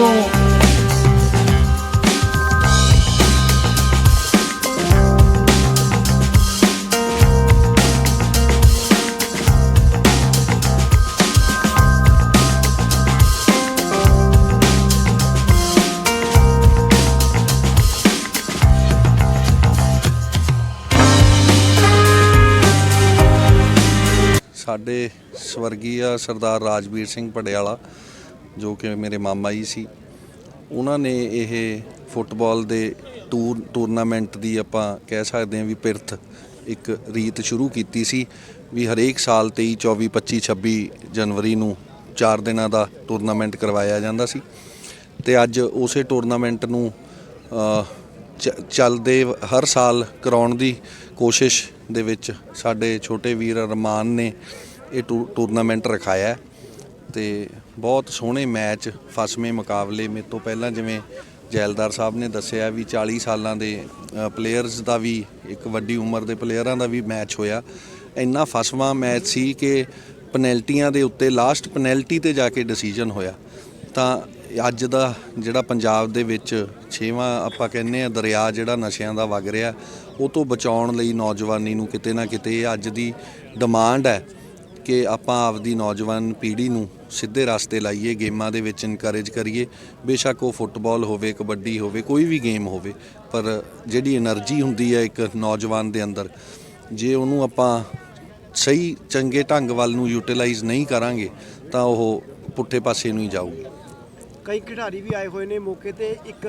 ਤੋਂ ਸਾਡੇ ਸਵਰਗੀ ਆ ਸਰਦਾਰ ਰਾਜਵੀਰ ਸਿੰਘ ਪਟਿਆਲਾ ਜੋ ਕਿ ਮੇਰੇ ਮਾਮਾ ਜੀ ਸੀ, ਉਹਨਾਂ ਨੇ ਇਹ ਫੁੱਟਬਾਲ ਦੇ ਟੂਰ, ਟੂਰਨਾਮੈਂਟ ਦੀ ਆਪਾਂ ਕਹਿ ਸਕਦੇ ਹਾਂ ਵੀ ਪਿਰਥ ਇੱਕ ਰੀਤ ਸ਼ੁਰੂ ਕੀਤੀ ਸੀ ਵੀ ਹਰੇਕ ਸਾਲ 23 24 25 26 ਜਨਵਰੀ ਨੂੰ 4 ਦਿਨਾਂ ਦਾ ਟੂਰਨਾਮੈਂਟ ਕਰਵਾਇਆ ਜਾਂਦਾ ਸੀ ਤੇ ਅੱਜ ਉਸੇ ਟੂਰਨਾਮੈਂਟ ਨੂੰ ਚੱਲਦੇ ਹਰ ਸਾਲ ਕਰਾਉਣ ਦੀ ਕੋਸ਼ਿਸ਼ ਦੇ ਵਿੱਚ ਸਾਡੇ ਛੋਟੇ ਵੀਰ ਰਮਾਨ ਨੇ ਇਹ ਟੂ- ਟੂਰਨਾਮੈਂਟ ਰਖਾਇਆ। ਤੇ ਬਹੁਤ ਸੋਹਣੇ ਮੈਚ ਫਸਵੇਂ ਮੁਕਾਬਲੇ ਮੇਰੇ ਤੋਂ ਪਹਿਲਾਂ ਜਿਵੇਂ ਜੈਲਦਾਰ ਸਾਹਿਬ ਨੇ ਦੱਸਿਆ ਵੀ 40 ਸਾਲਾਂ ਦੇ ਪਲੇਅਰਸ ਦਾ ਵੀ, ਇੱਕ ਵੱਡੀ ਉਮਰ ਦੇ ਪਲੇਅਰਾਂ ਦਾ ਵੀ ਮੈਚ ਹੋਇਆ। ਇੰਨਾ ਫਸਵਾਂ ਮੈਚ ਸੀ ਕਿ ਪੈਨਲਟੀਆਂ ਦੇ ਉੱਤੇ ਲਾਸਟ ਪੈਨਲਟੀ ਤੇ ਜਾ ਕੇ ਡਿਸੀਜਨ ਹੋਇਆ। ਤਾਂ ਅੱਜ ਦਾ ਜਿਹੜਾ ਪੰਜਾਬ ਦੇ ਵਿੱਚ ਛੇਵਾਂ ਆਪਾਂ ਕਹਿੰਦੇ ਆ ਦਰਿਆ ਜਿਹੜਾ ਨਸ਼ਿਆਂ ਦਾ ਵਗ ਰਿਹਾ, ਉਹ ਤੋਂ ਬਚਾਉਣ ਲਈ ਨੌਜਵਾਨੀ ਨੂੰ ਕਿਤੇ ਨਾ ਕਿਤੇ ਇਹ ਅੱਜ ਦੀ ਡਿਮਾਂਡ ਹੈ। ਕਿ ਆਪਾਂ ਆਪਦੀ ਨੌਜਵਾਨ ਪੀੜ੍ਹੀ ਨੂੰ ਸਿੱਧੇ ਰਸਤੇ ਲਾਈਏ, ਗੇਮਾਂ ਦੇ ਵਿੱਚ ਇਨਕਰੇਜ ਕਰੀਏ। ਬੇਸ਼ੱਕ ਉਹ ਫੁੱਟਬਾਲ ਹੋਵੇ, ਕਬੱਡੀ ਹੋਵੇ, ਕੋਈ ਵੀ ਗੇਮ ਹੋਵੇ, ਪਰ ਜਿਹੜੀ એનર્ਜੀ ਹੁੰਦੀ ਹੈ ਇੱਕ ਨੌਜਵਾਨ ਦੇ ਅੰਦਰ, ਜੇ ਉਹਨੂੰ ਆਪਾਂ ਸਹੀ, ਚੰਗੇ ਢੰਗ ਵੱਲ ਨੂੰ ਯੂਟਿਲਾਈਜ਼ ਨਹੀਂ ਕਰਾਂਗੇ, ਤਾਂ ਉਹ ਪੁੱਠੇ ਪਾਸੇ ਨੂੰ ਹੀ ਜਾਊਗੀ। ਕਈ ਖਿਡਾਰੀ ਵੀ ਆਏ ਹੋਏ ਨੇ ਮੌਕੇ ਤੇ। ਇੱਕ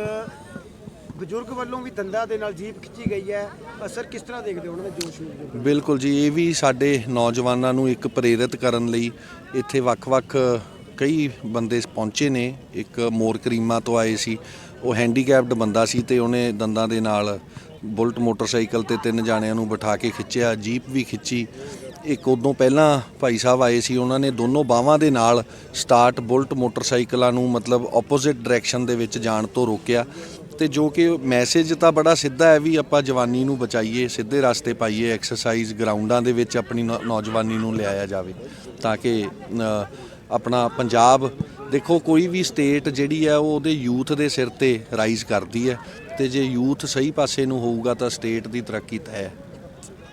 ਬਜ਼ੁਰਗ ਵੱਲੋਂ ਵੀ ਦੰਦਾਂ ਦੇ ਨਾਲ ਜੀਪ ਖਿੱਚੀ ਗਈ ਹੈ। ਅਸਰ ਕਿਸ ਤਰ੍ਹਾਂ ਦੇਖਦੇ ਹੋ ਉਹਨਾਂ ਦੇ ਜੋਸ਼ ਨੂੰ? ਬਿਲਕੁਲ ਜੀ, ਇਹ ਵੀ ਸਾਡੇ ਨੌਜਵਾਨਾਂ ਨੂੰ ਇੱਕ ਪ੍ਰੇਰਿਤ ਕਰਨ ਲਈ ਇੱਥੇ ਵੱਖ-ਵੱਖ ਕਈ ਬੰਦੇ ਪਹੁੰਚੇ ਨੇ। ਇੱਕ ਮੋਰ ਕਰੀਮਾ ਤੋਂ ਆਏ ਸੀ। ਉਹ ਹੈਂਡੀਕੈਪਡ ਬੰਦਾ ਸੀ ਤੇ ਉਹਨੇ ਦੰਦਾਂ ਦੇ ਨਾਲ ਬੁਲਟ ਮੋਟਰਸਾਈਕਲ ਤੇ ਤਿੰਨ ਜਾਣਿਆਂ ਨੂੰ ਬਿਠਾ ਕੇ ਖਿੱਚਿਆ, ਜੀਪ ਵੀ ਖਿੱਚੀ। ਇੱਕ ਉਦੋਂ ਪਹਿਲਾਂ ਭਾਈ ਸਾਹਿਬ ਆਏ ਸੀ, ਉਹਨਾਂ ਨੇ ਦੋਨੋਂ ਬਾਹਾਂ ਦੇ ਨਾਲ ਸਟਾਰਟ ਬੁਲਟ ਮੋਟਰਸਾਈਕਲਾਂ ਨੂੰ ਮਤਲਬ ਆਪੋਜ਼ਿਟ ਡਾਇਰੈਕਸ਼ਨ ਦੇ ਵਿੱਚ ਜਾਣ ਤੋਂ ਰੋਕਿਆ। ਤੇ ਜੋ ਕਿ ਮੈਸੇਜ ਤਾਂ ਬੜਾ ਸਿੱਧਾ ਹੈ ਵੀ ਆਪਾਂ ਜਵਾਨੀ ਨੂੰ ਬਚਾਈਏ, ਸਿੱਧੇ ਰਸਤੇ ਪਾਈਏ ਐਕਸਰਸਾਈਜ਼ ਗਰਾਊਂਡਾਂ ਦੇ ਵਿੱਚ ਆਪਣੀ ਨੌ- ਨੌਜਵਾਨੀ ਨੂੰ ਲਿਆਇਆ ਜਾਵੇ ਤਾਂ ਕਿ ਆਪਣਾ ਪੰਜਾਬ ਦੇਖੋ ਕੋਈ ਵੀ ਸਟੇਟ ਜਿਹੜੀ ਹੈ ਉਹ ਉਹਦੇ ਯੂਥ ਦੇ ਸਿਰ ਤੇ ਰਾਈਜ਼ ਕਰਦੀ ਹੈ ਤੇ ਜੇ ਯੂਥ ਸਹੀ ਪਾਸੇ ਨੂੰ ਹੋਊਗਾ ਤਾਂ ਸਟੇਟ ਦੀ ਤਰੱਕੀ ਤੈਅ ਹੈ।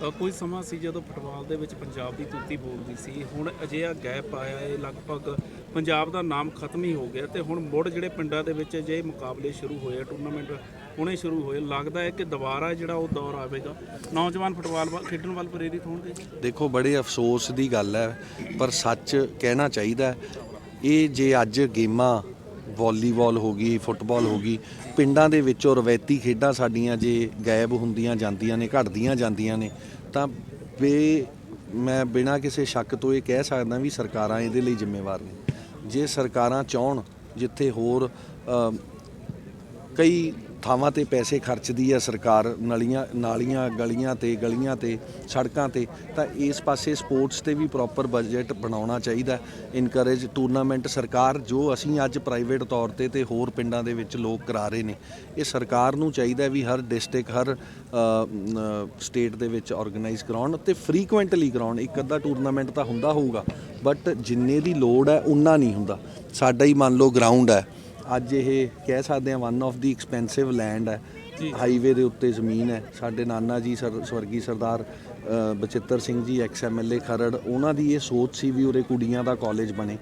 ਕੋਈ ਸਮਾਂ ਸੀ ਜਦੋਂ ਫੁੱਟਬਾਲ ਦੇ ਵਿੱਚ ਪੰਜਾਬ ਦੀ ਤੂਤੀ ਬੋਲਦੀ ਸੀ। ਹੁਣ ਅਜਿਹਾ ਗੈਪ ਆਇਆ ਹੈ, ਲਗਭਗ ਪੰਜਾਬ ਦਾ ਨਾਮ ਖਤਮ ਹੀ ਹੋ ਗਿਆ ਤੇ ਹੁਣ ਮੁੜ ਜਿਹੜੇ ਪਿੰਡਾਂ ਦੇ ਵਿੱਚ ਜੇ ਮੁਕਾਬਲੇ ਸ਼ੁਰੂ ਹੋਏ ਟੂਰਨਾਮੈਂਟ ਹੁਣੇ ਸ਼ੁਰੂ ਹੋਏ ਲੱਗਦਾ ਹੈ ਕਿ ਦੁਬਾਰਾ ਜਿਹੜਾ ਉਹ ਦੌਰ ਆਵੇਗਾ। ਨੌਜਵਾਨ ਫੁੱਟਬਾਲ ਵੱਲ- ਖੇਡਣ ਵੱਲ ਪ੍ਰੇਰਿਤ ਹੋਣਗੇ? ਦੇਖੋ, ਬੜੇ ਅਫਸੋਸ ਦੀ ਗੱਲ ਹੈ, ਪਰ ਸੱਚ ਕਹਿਣਾ ਚਾਹੀਦਾ ਇਹ ਜੇ ਅੱਜ ਗੇਮਾਂ ਵਾਲੀਬਾਲ ਹੋ ਗਈ, ਫੁੱਟਬਾਲ ਹੋ ਗਈ, ਪਿੰਡਾਂ ਦੇ ਵਿੱਚੋਂ ਰਵਾਇਤੀ ਖੇਡਾਂ ਸਾਡੀਆਂ ਜੇ ਗਾਇਬ ਹੁੰਦੀਆਂ ਜਾਂਦੀਆਂ ਨੇ, ਘਟਦੀਆਂ ਜਾਂਦੀਆਂ ਨੇ, ਤਾਂ ਬੇ, ਮੈਂ ਬਿਨਾਂ ਕਿਸੇ ਸ਼ੱਕ ਤੋਂ ਇਹ ਕਹਿ ਸਕਦਾ ਵੀ ਸਰਕਾਰਾਂ ਇਹਦੇ ਲਈ ਜ਼ਿੰਮੇਵਾਰ ਨੇ। ਜੇ ਸਰਕਾਰਾਂ ਚਾਹਣ ਜਿੱਥੇ ਹੋਰ ਕਈ ਥਾਵਾਂ ਤੇ ਪੈਸੇ ਖਰਚਦੀ ਹੈ ਸਰਕਾਰ, ਨਲੀਆਂ, ਨਾਲੀਆਂ, ਗਲੀਆਂ ਤੇ ਗਲੀਆਂ ਤੇ, ਸੜਕਾਂ ਤੇ, ਤਾਂ ਇਸ ਪਾਸੇ ਸਪੋਰਟਸ ਤੇ ਵੀ ਪ੍ਰੋਪਰ ਬਜਟ ਬਣਾਉਣਾ ਚਾਹੀਦਾ। ਇਨਕਰੇਜ ਟੂਰਨਾਮੈਂਟ ਸਰਕਾਰ, ਜੋ ਅਸੀਂ ਅੱਜ ਪ੍ਰਾਈਵੇਟ ਤੌਰ ਤੇ ਤੇ ਹੋਰ ਪਿੰਡਾਂ ਦੇ ਵਿੱਚ ਲੋਕ ਕਰਾ ਰਹੇ ਨੇ, ਇਹ ਸਰਕਾਰ ਨੂੰ ਚਾਹੀਦਾ ਵੀ ਹਰ ਡਿਸਟ੍ਰਿਕਟ ਹਰ ਸਟੇਟ ਦੇ ਵਿੱਚ ਆਰਗੇਨਾਈਜ਼ ਕਰਾਉਣ ਤੇ ਫ੍ਰੀਕੁਐਂਟਲੀ ਕਰਾਉਣ। ਇੱਕ ਅੱਧਾ ਟੂਰਨਾਮੈਂਟ ਤਾਂ ਹੁੰਦਾ ਹੋਊਗਾ ਬਟ ਜਿੰਨੇ ਦੀ ਲੋੜ ਹੈ, ਉਨਾ ਨਹੀਂ ਹੁੰਦਾ। ਸਾਡਾ ਹੀ ਮੰਨ ਲਓ ਗਰਾਊਂਡ ਹੈ ਅੱਜ ਇਹ ਕਹਿ ਸਕਦੇ ਹਾਂ one of the expensive land ਹੈ। ਹਾਈਵੇ ਦੇ ਉੱਤੇ ਜ਼ਮੀਨ ਹੈ। ਸਾਡੇ ਨਾਨਾ ਜੀ ਸਰ ਸਵਰਗੀ ਸਰਦਾਰ ਬਚਿੱਤਰ ਸਿੰਘ ਜੀ ਐਕਸ ਐਮਐਲਏ ਖਰੜ ਉਹਨਾਂ ਦੀ ਇਹ ਸੋਚ ਸੀ ਵੀ ਉਰੇ ਕੁੜੀਆਂ ਦਾ ਕਾਲਜ ਬਣੇ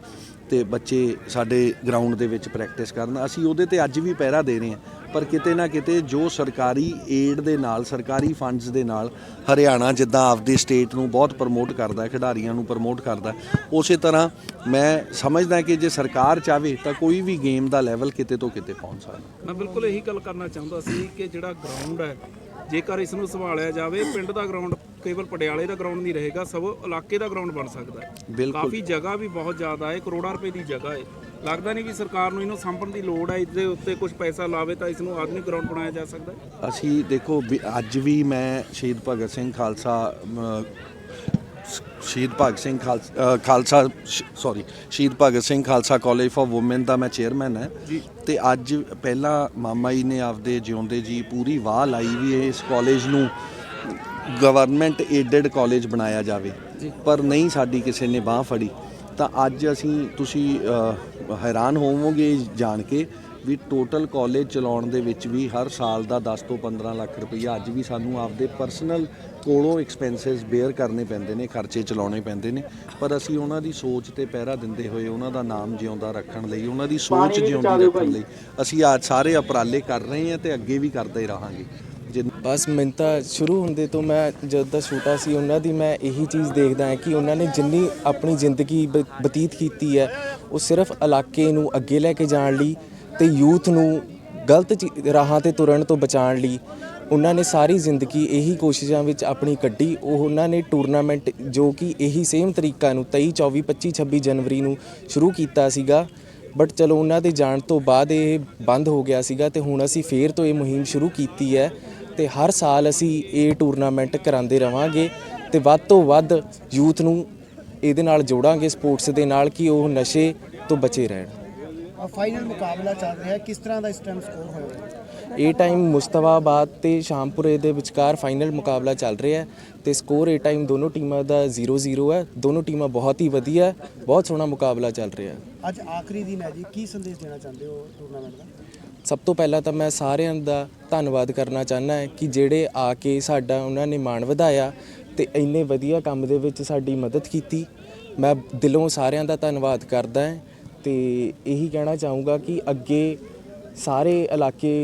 ਤੇ ਬੱਚੇ ਸਾਡੇ ਗਰਾਊਂਡ ਦੇ ਵਿੱਚ ਪ੍ਰੈਕਟਿਸ ਕਰਨ। ਅਸੀਂ ਉਹਦੇ ਤੇ ਅੱਜ ਵੀ ਪਹਿਰਾ ਦੇ ਰਹੇ ਹਾਂ। ਪਰ ਕਿਤੇ ਨਾ ਕਿਤੇ ਜੋ ਸਰਕਾਰੀ ਏਡ ਦੇ ਨਾਲ ਸਰਕਾਰੀ ਫੰਡਸ ਦੇ ਨਾਲ ਹਰਿਆਣਾ ਜਿੱਦਾਂ ਆਪਦੀ ਸਟੇਟ ਨੂੰ ਬਹੁਤ ਪ੍ਰਮੋਟ ਕਰਦਾ ਹੈ ਖਿਡਾਰੀਆਂ ਨੂੰ ਪ੍ਰਮੋਟ ਕਰਦਾ ਉਸੇ ਤਰ੍ਹਾਂ ਮੈਂ ਸਮਝਦਾ ਕਿ ਜੇ ਸਰਕਾਰ ਚਾਵੇ ਤਾਂ ਕੋਈ ਵੀ ਗੇਮ ਦਾ ਲੈਵਲ ਕਿਤੇ ਤੋਂ ਕਿਤੇ ਪਹੁੰਚ ਸਕਦਾ ਮੈਂ ਬਿਲਕੁਲ ਇਹੀ ਗੱਲ ਕਰਨਾ ਚਾਹੁੰਦਾ ਸੀ ਕਿ ਜਿਹੜਾ ਗਰਾਊਂਡ ਹੈ ਜੇਕਰ ਇਸ ਨੂੰ ਸੰਭਾਲਿਆ ਜਾਵੇ ਪਿੰਡ ਦਾ ਗਰਾਊਂਡ ਕੇਵਲ ਪਟਿਆਲੇ ਦਾ ਗਰਾਊਂਡ ਨਹੀਂ ਰਹੇਗਾ ਸਗੋਂ ਇਲਾਕੇ ਦਾ ਗਰਾਊਂਡ ਬਣ ਸਕਦਾ ਹੈ। ਕਾਫੀ ਜਗ੍ਹਾ ਵੀ ਬਹੁਤ ਜ਼ਿਆਦਾ ਹੈ ਕਰੋੜਾਂ ਰੁਪਏ ਦੀ ਜਗ੍ਹਾ ਹੈ। ਲੱਗਦਾ ਨਹੀਂ ਵੀ ਸਰਕਾਰ ਨੂੰ ਇਹਨੂੰ ਸਾਂਭਣ ਦੀ ਲੋੜ ਹੈ ਇਸਦੇ ਉੱਤੇ ਕੁਝ ਪੈਸਾ ਲਾਵੇ ਤਾਂ ਇਸ ਨੂੰ ਆਧੁਨਿਕ ਗਰਾਊਂਡ ਬਣਾਇਆ ਜਾ ਸਕਦਾ ਅਸੀਂ ਦੇਖੋ ਅੱਜ ਵੀ ਮੈਂ ਸ਼ਹੀਦ ਭਗਤ ਸਿੰਘ ਖਾਲਸਾ ਸ਼ਹੀਦ ਭਗਤ Singh Khalsa sorry Shaheed Bhagat Singh Khalsa college for women ਦਾ ਮੈਂ ਚੇਅਰਮੈਨ ਹੈ। ਤੇ ਅੱਜ ਪਹਿਲਾਂ ਮਾਮਾ ਜੀ ਨੇ ਆਪਦੇ ਜਿਉਂਦੇ ਜੀ ਪੂਰੀ ਵਾਹ ਲਾਈ ਵੀ ਇਸ ਕਾਲਜ ਨੂੰ ਗਵਰਨਮੈਂਟ ਏਡਡ ਕਾਲਜ ਬਣਾਇਆ ਜਾਵੇ। ਪਰ ਨਹੀਂ ਸਾਡੀ ਕਿਸੇ ਨੇ ਬਾਹ ਫੜੀ। ਤਾਂ ਅੱਜ ਅਸੀਂ ਤੁਸੀਂ ਹੈਰਾਨ ਹੋਵੋਗੇ ਜਾਣ ਕੇ ਵੀ ਟੋਟਲ ਕਾਲਜ ਚਲਾਉਣ ਦੇ ਵਿੱਚ ਵੀ ਹਰ ਸਾਲ ਦਾ 10 ਤੋਂ 15 ਲੱਖ ਰੁਪਈਆ ਅੱਜ ਵੀ ਸਾਨੂੰ ਆਪਦੇ ਪਰਸਨਲ ਕੋਲੋਂ ਐਕਸਪੈਂਸਸ ਬੇਅਰ ਕਰਨੇ ਪੈਂਦੇ ਨੇ ਖਰਚੇ ਚਲਾਉਣੇ ਪੈਂਦੇ ਨੇ। ਪਰ ਅਸੀਂ ਉਹਨਾਂ ਦੀ ਸੋਚ ਤੇ ਪਹਿਰਾ ਦਿੰਦੇ ਹੋਏ ਉਹਨਾਂ ਦਾ ਨਾਮ ਜਿਉਂਦਾ ਰੱਖਣ ਲਈ ਉਹਨਾਂ ਦੀ ਸੋਚ ਜਿਉਂਦੀ ਰੱਖਣ ਲਈ ਅਸੀਂ ਅੱਜ ਸਾਰੇ ਉਪਰਾਲੇ ਕਰ ਰਹੇ ਹਾਂ ਤੇ ਅੱਗੇ ਵੀ ਕਰਦੇ ਰਹਾਂਗੇ। ਬਸ ਮੈਨੂੰ ਤਾਂ ਸ਼ੁਰੂ ਹੁੰਦੇ ਤੋਂ ਮੈਂ ਜਦ ਦਾ ਛੋਟਾ ਸੀ, ਉਹਨਾਂ ਦੀ ਮੈਂ ਇਹੀ ਚੀਜ਼ ਦੇਖਦਾ ਹਾਂ ਕਿ ਉਹਨਾਂ ਨੇ ਜਿੰਨੀ ਆਪਣੀ ਜ਼ਿੰਦਗੀ ਬ- ਬਤੀਤ ਕੀਤੀ ਹੈ, ਉਹ ਸਿਰਫ ਇਲਾਕੇ ਨੂੰ ਅੱਗੇ ਲੈ ਕੇ ਜਾਣ ਲਈ ਤੇ ਯੂਥ ਨੂੰ ਗਲਤ ਚੀ- ਰਾਹਾਂ ਤੇ ਤੁਰਨ ਤੋਂ ਬਚਾਉਣ ਲਈ ਉਹਨਾਂ ਨੇ ਸਾਰੀ ਜ਼ਿੰਦਗੀ ਇਹੀ ਕੋਸ਼ਿਸ਼ਾਂ ਵਿੱਚ ਆਪਣੀ ਕੱਢੀ। ਉਹ ਉਹਨਾਂ ਨੇ ਟੂਰਨਾਮੈਂਟ ਜੋ ਕਿ ਇਹੀ ਸੇਮ ਤਰੀਕਾ ਨੂੰ 23 24 25 26 ਜਨਵਰੀ ਨੂੰ ਸ਼ੁਰੂ ਕੀਤਾ ਸੀਗਾ, ਬਟ ਚਲੋ ਉਹਨਾਂ ਦੇ ਜਾਣ ਤੋਂ ਬਾਅਦ ਇਹ ਬੰਦ ਹੋ ਗਿਆ ਸੀਗਾ ਤੇ ਹੁਣ ਅਸੀਂ ਫੇਰ ਤੋਂ ਇਹ ਮੁਹਿੰਮ ਸ਼ੁਰੂ ਕੀਤੀ ਹੈ। ਤੇ ਹਰ ਸਾਲ ਅਸੀਂ ਇਹ ਟੂਰਨਾਮੈਂਟ ਕਰਾਉਂਦੇ ਰਵਾਂਗੇ ਤੇ ਵੱਧ ਤੋਂ ਵੱਧ ਯੂਥ ਨੂੰ ਇਹਦੇ ਨਾਲ ਜੋੜਾਂਗੇ ਸਪੋਰਟਸ ਦੇ ਨਾਲ ਕਿ ਉਹ ਨਸ਼ੇ ਤੋਂ ਬਚੇ ਰਹਿਣ। ਫਾਈਨਲ ਮੁਕਾਬਲਾ ਚੱਲ ਰਿਹਾ ਕਿਸ ਤਰ੍ਹਾਂ ਦਾ ਇਸ ਟਾਈਮ ਸਕੋਰ ਹੋਇਆ? ਇਹ ਟਾਈਮ ਮੁਸਤਫਾਬਾਦ ਤੇ ਸ਼ਾਮਪੁਰੇ ਦੇ ਵਿਚਕਾਰ ਫਾਈਨਲ ਮੁਕਾਬਲਾ ਚੱਲ ਰਿਹਾ ਹੈ ਤੇ ਸਕੋਰ ਇਹ ਟਾਈਮ ਦੋਨੋਂ ਟੀਮਾਂ ਦਾ 0-0 ਹੈ। ਦੋਨੋਂ ਟੀਮਾਂ ਬਹੁਤ ਹੀ ਵਧੀਆ ਬਹੁਤ ਸੋਹਣਾ ਮੁਕਾਬਲਾ ਚੱਲ ਰਿਹਾ ਹੈ। ਅੱਜ ਆਖਰੀ ਦਿਨ ਹੈ ਜੀ ਕੀ ਸੰਦੇਸ਼ ਦੇਣਾ ਚਾਹੁੰਦੇ ਹੋ ਟੂਰਨਾਮੈਂਟ ਦਾ? ਸਭ ਤੋਂ ਪਹਿਲਾਂ ਤਾਂ ਮੈਂ ਸਾਰਿਆਂ ਦਾ ਧੰਨਵਾਦ ਕਰਨਾ ਚਾਹੁੰਦਾ ਹਾਂ ਕਿ ਜਿਹੜੇ ਆ ਕੇ ਸਾਡਾ ਉਹਨਾਂ ਨੇ ਮਾਣ ਵਧਾਇਆ ਤੇ ਇੰਨੇ ਵਧੀਆ ਕੰਮ ਦੇ ਵਿੱਚ ਸਾਡੀ ਮਦਦ ਕੀਤੀ। ਮੈਂ ਦਿਲੋਂ ਸਾਰਿਆਂ ਦਾ ਧੰਨਵਾਦ ਕਰਦਾ ਹਾਂ ਤੇ ਇਹੀ ਕਹਿਣਾ ਚਾਹੂੰਗਾ ਕਿ ਅੱਗੇ ਸਾਰੇ ਇਲਾਕੇ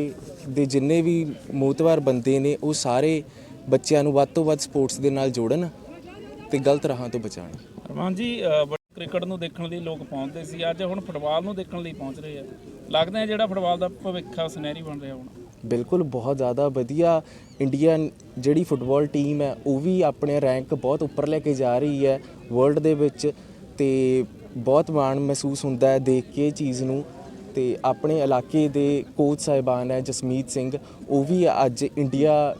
ਦੇ ਜਿੰਨੇ ਵੀ ਮੋਤਵਾਰ ਬੰਦੇ ਨੇ, ਉਹ ਸਾਰੇ ਬੱਚਿਆਂ ਨੂੰ ਵੱਧ ਤੋਂ ਵੱਧ ਸਪੋਰਟਸ ਦੇ ਨਾਲ ਜੋੜਨ ਤੇ ਗਲਤ ਰਾਹਾਂ ਤੋਂ ਬਚਾਉਣ। ਅਰਮਾਨ ਜੀ ਕ੍ਰਿਕਟ ਨੂੰ ਦੇਖਣ ਲਈ ਲੋਕ ਪਹੁੰਚਦੇ ਸੀ, ਅੱਜ ਹੁਣ ਫੁੱਟਬਾਲ ਨੂੰ ਦੇਖਣ ਲਈ ਪਹੁੰਚ ਰਹੇ ਆ। ਲੱਗਦਾ ਹੈ ਜਿਹੜਾ ਫੁੱਟਬਾਲ ਦਾ ਭਵਿੱਖ ਆ, ਸੁਨਹਿਰੀ ਬਣ ਰਿਹਾ ਹੁਣ? ਬਿਲਕੁਲ, ਬਹੁਤ ਜ਼ਿਆਦਾ ਵਧੀਆ ਇੰਡੀਅਨ ਜਿਹੜੀ ਫੁੱਟਬਾਲ ਟੀਮ ਹੈ, ਉਹ ਵੀ ਆਪਣੇ ਰੈਂਕ ਬਹੁਤ ਉੱਪਰ ਲੈ ਕੇ ਜਾ ਰਹੀ ਹੈ ਵਰਲਡ ਦੇ ਵਿੱਚ ਤੇ ਬਹੁਤ ਮਾਣ ਮਹਿਸੂਸ ਹੁੰਦਾ ਹੈ ਦੇਖ ਕੇ ਇਹ ਚੀਜ਼ ਨੂੰ ਤੇ ਆਪਣੇ ਇਲਾਕੇ ਦੇ ਕੋਚ ਸਾਹਿਬਾਨ ਹੈ ਜਸਮੀਤ ਸਿੰਘ, ਉਹ ਵੀ ਅੱਜ ਇੰਡੀਆ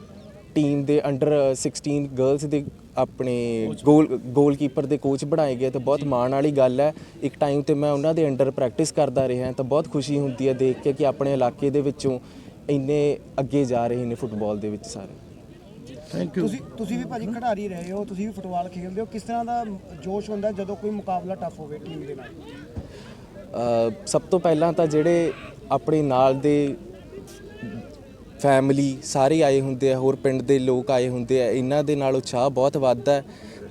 ਟੀਮ ਦੇ ਅੰਡਰ 16 ਗਰਲਸ ਦੇ ਆਪਣੇ ਗੋਲ ਗੋਲਕੀਪਰ ਦੇ ਕੋਚ ਬਣਾਏ ਗਏ ਤੇ ਬਹੁਤ ਮਾਣ ਵਾਲੀ ਗੱਲ ਹੈ। ਇੱਕ ਟਾਈਮ ਤੇ ਮੈਂ ਉਹਨਾਂ ਦੇ ਅੰਡਰ ਪ੍ਰੈਕਟਿਸ ਕਰਦਾ ਰਿਹਾ ਤਾਂ ਬਹੁਤ ਖੁਸ਼ੀ ਹੁੰਦੀ ਹੈ ਦੇਖ ਕੇ ਕਿ ਆਪਣੇ ਇਲਾਕੇ ਦੇ ਵਿੱਚੋਂ ਇੰਨੇ ਅੱਗੇ ਜਾ ਰਹੇ ਨੇ ਫੁੱਟਬਾਲ ਦੇ ਵਿੱਚ ਸਾਰੇ। ਤੁਸੀਂ ਤੁਸੀਂ ਵੀ ਭਾਜੀ ਖਿਡਾਰੀ ਰਹੇ ਹੋ ਤੁਸੀਂ ਵੀ ਫੁੱਟਬਾਲ ਖੇਡਦੇ ਹੋ। ਕਿਸ ਤਰ੍ਹਾਂ ਦਾ ਜੋਸ਼ ਹੁੰਦਾ ਜਦੋਂ ਕੋਈ ਮੁਕਾਬਲਾ ਟਫ ਹੋਵੇ ਟੀਮ ਦੇ ਨਾਲ? ਅ, ਸਭ ਤੋਂ ਪਹਿਲਾਂ ਤਾਂ ਜਿਹੜੇ ਆਪਣੇ ਨਾਲ ਦੇ ਫੈਮਿਲੀ ਸਾਰੇ ਆਏ ਹੁੰਦੇ ਆ ਹੋਰ ਪਿੰਡ ਦੇ ਲੋਕ ਆਏ ਹੁੰਦੇ ਆ ਇਹਨਾਂ ਦੇ ਨਾਲ ਉਤਸ਼ਾਹ ਬਹੁਤ ਵੱਧਦਾ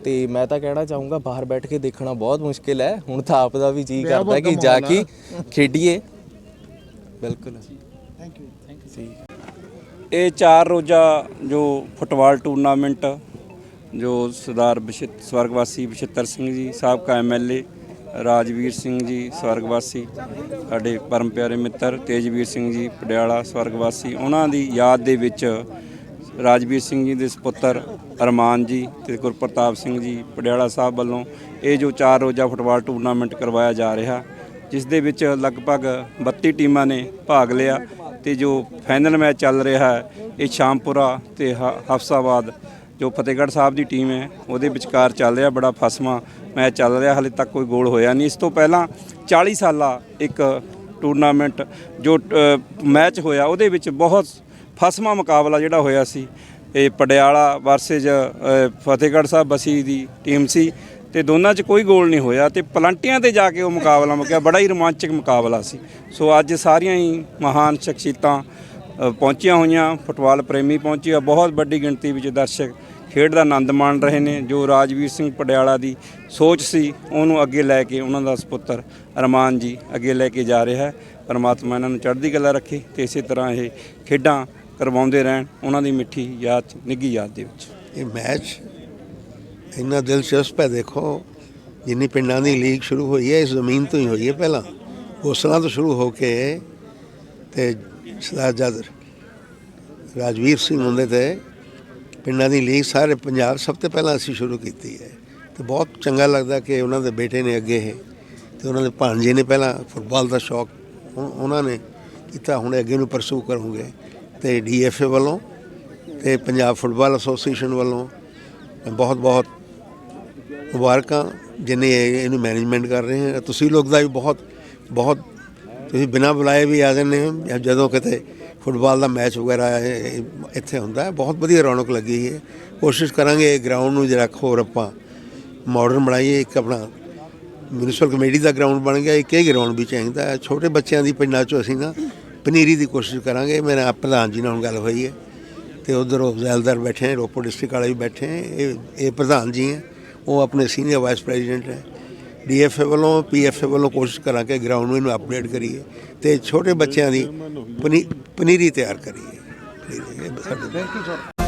ਤੇ ਮੈਂ ਤਾਂ ਕਹਿਣਾ ਚਾਹੂੰਗਾ ਬਾਹਰ ਬੈਠ ਕੇ ਦੇਖਣਾ ਬਹੁਤ ਮੁਸ਼ਕਿਲ ਹੈ। ਹੁਣ ਤਾਂ ਆਪ ਦਾ ਵੀ ਜੀ ਕਰਦਾ ਕਿ ਜਾ ਕੇ ਖੇਡੀਏ। ਬਿਲਕੁਲ। ਥੈਂਕ ਯੂ ਠੀਕ। ਇਹ ਚਾਰ ਰੋਜ਼ਾ ਜੋ ਫੁੱਟਬਾਲ ਟੂਰਨਾਮੈਂਟ ਜੋ ਸਰਦਾਰ ਬਸ਼ਿਤ ਸਵਰਗਵਾਸੀ ਬਸ਼ਿੱਤਰ ਸਿੰਘ ਜੀ ਸਾਬਕਾ ਐਮਐਲਏ ਰਾਜਵੀਰ ਸਿੰਘ ਜੀ, ਸਵਰਗਵਾਸੀ, ਸਾਡੇ ਪਰਮ ਪਿਆਰੇ ਮਿੱਤਰ ਤੇਜਵੀਰ ਸਿੰਘ ਜੀ, ਪਟਿਆਲਾ, ਸਵਰਗਵਾਸੀ, ਉਹਨਾਂ ਦੀ ਯਾਦ ਦੇ ਵਿੱਚ ਰਾਜਵੀਰ ਸਿੰਘ ਜੀ ਦੇ ਸੁਪੁੱਤਰ ਅਰਮਾਨ ਜੀ ਤੇ ਗੁਰਪ੍ਰਤਾਪ ਸਿੰਘ ਜੀ, ਪਟਿਆਲਾ ਸਾਹਿਬ ਵੱਲੋਂ ਇਹ ਜੋ ਚਾਰ ਰੋਜ਼ਾ ਫੁੱਟਬਾਲ ਟੂਰਨਾਮੈਂਟ ਕਰਵਾਇਆ ਜਾ ਰਿਹਾ, ਜਿਸ ਦੇ ਵਿੱਚ ਲਗਭਗ 32 ਟੀਮਾਂ ਨੇ ਭਾਗ ਲਿਆ ਤੇ ਜੋ ਫਾਈਨਲ ਮੈਚ ਚੱਲ ਰਿਹਾ ਹੈ, ਇਹ ਸ਼ਾਮਪੁਰਾ ਤੇ ਹਫਸਾਬਾਦ ਜੋ ਫਤਿਹਗੜ੍ਹ ਸਾਹਿਬ ਦੀ ਟੀਮ ਹੈ, ਉਹਦੇ ਵਿਚਕਾਰ ਚੱਲ ਰਿਹਾ ਬੜਾ ਫਸਮਾ। ਮੈਚ ਚੱਲ ਰਿਹਾ, ਹਾਲੇ ਤੱਕ ਕੋਈ ਗੋਲ ਹੋਇਆ ਨਹੀਂ। ਇਸ ਤੋਂ ਪਹਿਲਾਂ 40 ਸਾਲਾ ਇੱਕ ਟੂਰਨਾਮੈਂਟ ਜੋ ਮੈਚ ਹੋਇਆ, ਉਹਦੇ ਵਿੱਚ ਬਹੁਤ ਫਸਮਾ ਮੁਕਾਬਲਾ ਜਿਹੜਾ ਹੋਇਆ ਸੀ। ਇਹ ਪਟਿਆਲਾ ਵਰਸੇਜ ਫਤਿਹਗੜ੍ਹ ਸਾਹਿਬ ਬਸੀ ਦੀ ਟੀਮ ਸੀ ਤੇ ਦੋਨਾਂ 'ਚ ਕੋਈ ਗੋਲ ਨਹੀਂ ਹੋਇਆ ਤੇ ਪਲੰਟੀਆਂ ਤੇ ਜਾ ਕੇ ਉਹ ਮੁਕਾਬਲਾ ਮੁੱਕਿਆ। ਬੜਾ ਹੀ ਰੋਮਾਂਚਕ ਮੁਕਾਬਲਾ ਸੀ। ਸੋ ਅੱਜ ਸਾਰੀਆਂ ਹੀ ਮਹਾਨ ਸ਼ਖਸੀਅਤਾਂ ਪਹੁੰਚੀਆਂ ਹੋਈਆਂ। ਫੁੱਟਬਾਲ ਪ੍ਰੇਮੀ ਪਹੁੰਚੇ ਬਹੁਤ ਵੱਡੀ ਗਿਣਤੀ ਵਿੱਚ ਦਰਸ਼ਕ ਖੇਡ ਦਾ ਆਨੰਦ ਮਾਣ ਰਹੇ ਨੇ ਜੋ ਰਾਜਵੀਰ ਸਿੰਘ ਪਟਿਆਲਾ ਦੀ ਸੋਚ ਸੀ ਉਹਨੂੰ ਅੱਗੇ ਲੈ ਕੇ ਉਹਨਾਂ ਦਾ ਸੁਪੁੱਤਰ ਅਰਮਾਨ ਜੀ ਅੱਗੇ ਲੈ ਕੇ ਜਾ ਰਿਹਾ ਹੈ। ਪਰਮਾਤਮਾ ਇਹਨਾਂ ਨੂੰ ਚੜ੍ਹਦੀ ਕਲਾ ਰੱਖੇ ਤੇ ਇਸੇ ਤਰ੍ਹਾਂ ਇਹ ਖੇਡਾਂ ਕਰਵਾਉਂਦੇ ਰਹਿਣ ਉਹਨਾਂ ਦੀ ਮਿੱਠੀ ਯਾਦ 'ਚ, ਨਿੱਘੀ ਯਾਦ ਦੇ ਵਿੱਚ। ਇਹ ਮੈਚ ਇੰਨਾ ਦਿਲਚਸਪ ਹੈ ਦੇਖੋ ਜਿੰਨੀ ਪਿੰਡਾਂ ਦੀ ਲੀਗ ਸ਼ੁਰੂ ਹੋਈ ਹੈ ਇਸ ਜ਼ਮੀਨ ਤੋਂ ਹੀ ਹੋਈ ਹੈ ਪਹਿਲਾਂ। ਹੋਸਲਾ ਤੋਂ ਸ਼ੁਰੂ ਹੋ ਕੇ ਤੇ ਸਰਦਾਰ ਜਦ ਰਾਜਵੀਰ ਸਿੰਘ ਹੁੰਦੇ ਤੇ ਪਿੰਡਾਂ ਦੀ ਲੀਗ ਸਾਰੇ ਪੰਜਾਬ ਸਭ ਤੋਂ ਪਹਿਲਾਂ ਅਸੀਂ ਸ਼ੁਰੂ ਕੀਤੀ ਹੈ। ਤੇ ਬਹੁਤ ਚੰਗਾ ਲੱਗਦਾ ਕਿ ਉਹਨਾਂ ਦੇ ਬੇਟੇ ਨੇ ਅੱਗੇ ਇਹ, ਤੇ ਉਹਨਾਂ ਦੇ ਭਾਣਜੇ ਨੇ ਪਹਿਲਾਂ ਫੁੱਟਬਾਲ ਦਾ ਸ਼ੌਕ ਉਹਨਾਂ ਨੇ ਕੀਤਾ, ਹੁਣ ਅੱਗੇ ਨੂੰ ਪਰਸੂ ਕਰੂੰਗੇ ਤੇ ਡੀਐਫਏ ਵੱਲੋਂ ਤੇ ਪੰਜਾਬ ਫੁੱਟਬਾਲ ਐਸੋਸੀਏਸ਼ਨ ਵੱਲੋਂ ਬਹੁਤ ਬਹੁਤ ਮੁਬਾਰਕਾਂ, ਜਿਨੇ ਇਹ- ਇਹਨੂੰ ਮੈਨੇਜਮੈਂਟ ਕਰ ਰਹੇ ਹਨ ਤੁਸੀਂ ਲੋਕ ਦਾ ਵੀ ਬਹੁਤ ਬਹੁਤ ਤੁਸੀਂ ਬਿਨਾਂ ਬੁਲਾਏ ਵੀ ਆ ਜਾਂਦੇ ਹੋ। ਜਾਂ ਜਦੋਂ ਕਿਤੇ ਫੁੱਟਬਾਲ ਦਾ ਮੈਚ ਵਗੈਰਾ ਇੱਥੇ ਹੁੰਦਾ ਹੈ, ਬਹੁਤ ਵਧੀਆ ਰੌਣਕ ਲੱਗੀ ਹੈ। ਕੋਸ਼ਿਸ਼ ਕਰਾਂਗੇ ਗਰਾਊਂਡ ਨੂੰ ਜਿਹੜਾ ਹੋਰ ਆਪਾਂ ਮਾਡਰਨ ਬਣਾਈਏ। ਇੱਕ ਆਪਣਾ ਮਿਊਨਿਸਪਲ ਕਮੇਟੀ ਦਾ ਗਰਾਊਂਡ ਬਣ ਗਿਆ, ਇੱਕ ਇਹ ਗਰਾਊਂਡ ਵੀ ਚਾਹੀਦਾ ਹੈ। ਛੋਟੇ ਬੱਚਿਆਂ ਦੀ ਪਿੰਡਾਂ 'ਚੋਂ ਅਸੀਂ ਨਾ ਪਨੀਰੀ ਦੀ ਕੋਸ਼ਿਸ਼ ਕਰਾਂਗੇ। ਮੇਰੇ ਪ੍ਰਧਾਨ ਜੀ ਨਾਲ ਹੁਣ ਗੱਲ ਹੋਈ ਹੈ ਤੇ ਉਧਰ ਜ਼ੈਲਦਾਰ ਬੈਠੇ ਹੈ ਰੋਪੜ ਡਿਸਟ੍ਰਿਕਟ ਵਾਲੇ ਵੀ ਬੈਠੇ ਹੈ ਇਹ ਇਹ ਪ੍ਰਧਾਨ ਜੀ ਹੈ। ਉਹ ਆਪਣੇ ਸੀਨੀਅਰ ਵਾਈਸ ਪ੍ਰੈਜ਼ੀਡੈਂਟ ਹੈ। ਡੀਐਫਏ ਵੱਲੋਂ, ਪੀਐਫਏ ਵੱਲੋਂ ਕੋਸ਼ਿਸ਼ ਕਰਾਂ ਕਿ ਗਰਾਊਂਡ ਨੂੰ ਇਹਨੂੰ ਅਪਡੇਟ ਕਰੀਏ ਤੇ ਛੋਟੇ ਬੱਚਿਆਂ ਦੀ ਪਨੀ- ਪਨੀਰੀ ਤਿਆਰ ਕਰੀਏ। Thank you sir